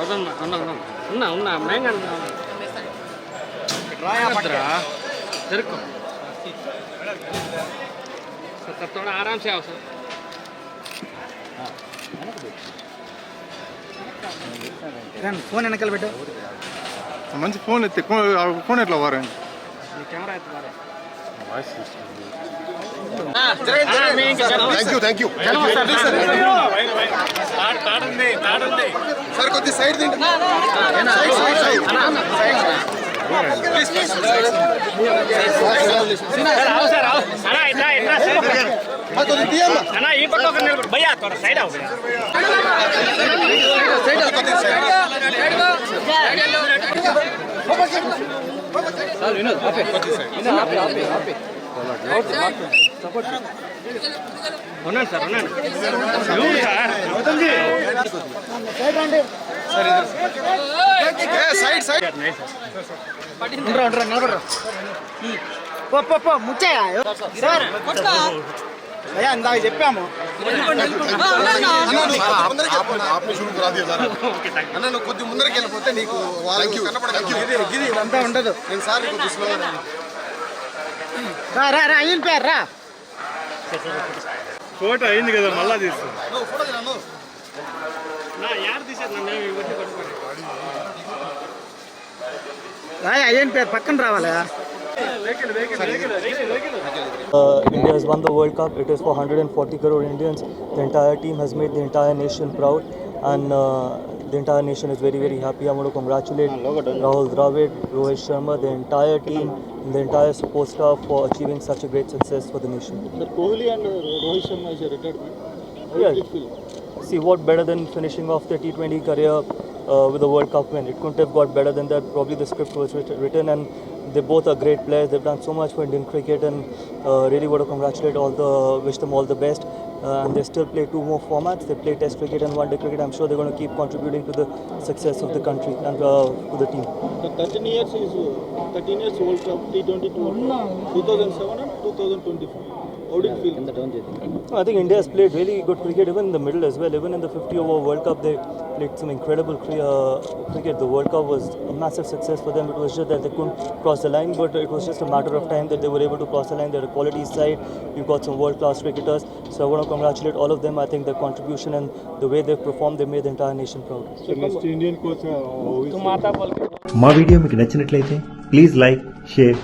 వదన్నా అన్నా ఉన్నా ఉన్నా మేంగా రాయరా తిరుక్కు తోడ ఆరామ్ సే అవసరం ఫోన్ వెనకాల పెట్టు మంచి ఫోన్ ఎత్తి ఫోన్ ఎట్లా వారండి కెమెరా ఎత్తి వారా thank you thank you sir కొద్ది సైడ్ తీయండి భయ్యా సైడ్ అవు సార్ వినోద్ ఆపే ఆపే. ఆపే ఆపే సపోర్ట్ నిలబడరా. ముచ్చాయా సార్ అయ్యా ఇందాక చెప్పాము. అన్న నువ్వు కొద్ది ముందరికి వెళ్ళిపోతే నీకు వాళ్ళకి కనపడదు గిరి ఇదంతా ఉండదు. నేను సార్ కొద్ది స్లో రా రా రా అయ్యిన పేరు రా. ఫోటో అయింది కదా మళ్ళా తీస్తాను నా యారు తీసారు నన్ను పట్టుకోండి. అయ్యన పేరు పక్కన రావాలా? Uh, India has won the World Cup. It is for 140 crore Indians. The entire team has made the entire nation proud, and uh, the entire nation is very, very happy. I want to congratulate Rahul Dravid, Rohit Sharma, the entire team, and the entire support staff for achieving such a great success for the nation. Sir, Kohli and uh, Rohit Sharma is a retirement. Yeah. See, what better than finishing off their T20 career uh, with a World Cup win? It couldn't have got better than that. Probably the script was written, and they both are great players. They've done so much for Indian cricket, and uh, really want to congratulate all the, wish them all the best. Uh, and they still play two more formats. They play Test cricket and One Day cricket. I'm sure they're going to keep contributing to the success of the country and uh, to the team. The 13 years is uh, 13 years World Cup T20 World 2007 and 2025. How did you feel? I think India has played really good cricket even in the middle as well. Even in the 50 over World Cup, they played some incredible uh, cricket. The World Cup was a massive success for them. It was just that they couldn't cross the line, but it was just a matter of time that they were able to cross the line. They're a quality side. You've got some world-class cricketers. So I want to congratulate all of them. I think their contribution and the way they've performed, they made the entire nation proud. So next Indian coach, uh, మా video మీకు నచ్చినట్లయితే please like share